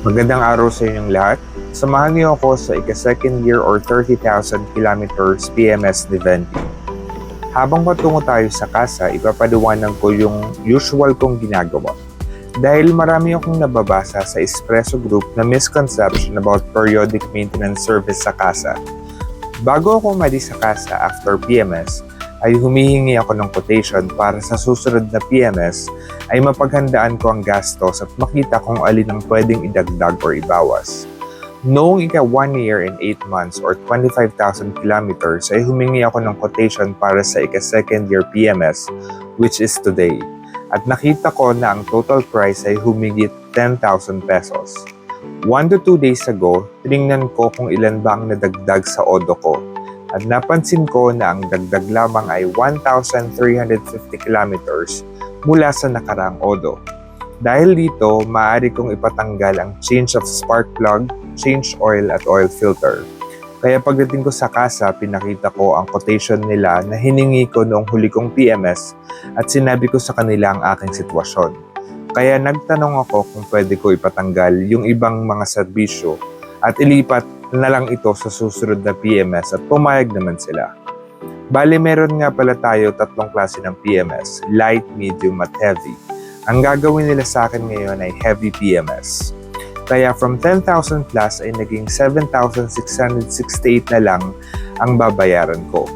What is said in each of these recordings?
Magandang araw sa inyong lahat. Samahan niyo ako sa ika-second year or 30,000 kilometers PMS ni Venti. Habang patungo tayo sa kasa, ipapaliwanag ko yung usual kong ginagawa. Dahil marami akong nababasa sa Espresso Group na misconception about periodic maintenance service sa kasa. Bago ako umalis sa kasa after PMS, ay humihingi ako ng quotation para sa susunod na PMS ay mapaghandaan ko ang gastos at makita kung alin ang pwedeng idagdag or ibawas. Noong ika 1 year and 8 months or 25,000 kilometers ay humingi ako ng quotation para sa ika second year PMS which is today. At nakita ko na ang total price ay humigit 10,000 pesos. 1 to 2 days ago, tiningnan ko kung ilan ba ang nadagdag sa odo ko at napansin ko na ang dagdag lamang ay 1,350 kilometers mula sa nakarang odo. Dahil dito, maaari kong ipatanggal ang change of spark plug, change oil at oil filter. Kaya pagdating ko sa kasa, pinakita ko ang quotation nila na hiningi ko noong huli kong PMS at sinabi ko sa kanila ang aking sitwasyon. Kaya nagtanong ako kung pwede ko ipatanggal yung ibang mga serbisyo at ilipat na lang ito sa susunod na PMS at pumayag naman sila. Bale, meron nga pala tayo tatlong klase ng PMS, light, medium at heavy. Ang gagawin nila sa akin ngayon ay heavy PMS. Kaya from 10,000 plus ay naging 7,668 na lang ang babayaran ko.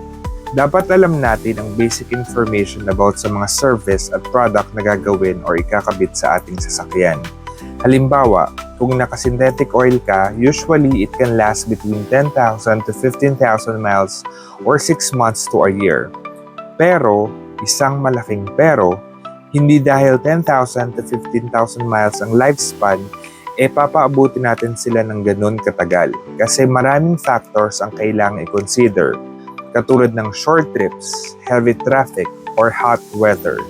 Dapat alam natin ang basic information about sa mga service at product na gagawin or ikakabit sa ating sasakyan. Halimbawa, kung naka-synthetic oil ka, usually it can last between 10,000 to 15,000 miles or 6 months to a year. Pero, isang malaking pero, hindi dahil 10,000 to 15,000 miles ang lifespan, e papaabuti natin sila ng ganun katagal. Kasi maraming factors ang kailangang i-consider, katulad ng short trips, heavy traffic, or hot weather.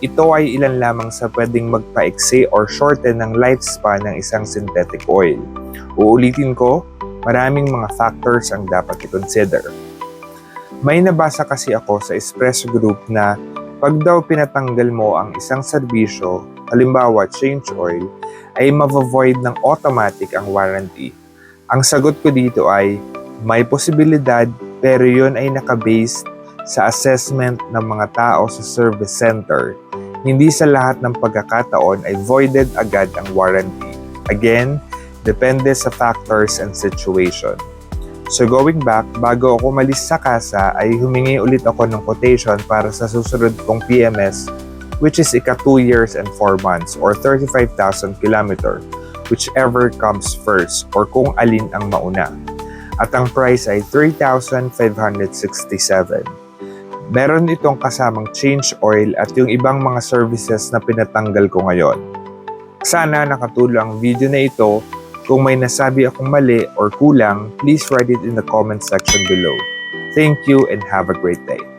Ito ay ilan lamang sa pwedeng magpaiksi or shorten ng lifespan ng isang synthetic oil. Uulitin ko, maraming mga factors ang dapat i-consider. May nabasa kasi ako sa Espresso Group na pag daw pinatanggal mo ang isang serbisyo, halimbawa change oil, ay mavovoid ng automatic ang warranty. Ang sagot ko dito ay may posibilidad pero yun ay nakabase sa assessment ng mga tao sa service center. Hindi sa lahat ng pagkakataon ay voided agad ang warranty. Again, depende sa factors and situation. So going back, bago ako malis sa kasa ay humingi ulit ako ng quotation para sa susunod kong PMS which is ika 2 years and 4 months or 35,000 kilometer whichever comes first or kung alin ang mauna. At ang price ay 3,567. Meron itong kasamang change oil at yung ibang mga services na pinatanggal ko ngayon. Sana nakatulong ang video na ito kung may nasabi akong mali or kulang, please write it in the comment section below. Thank you and have a great day.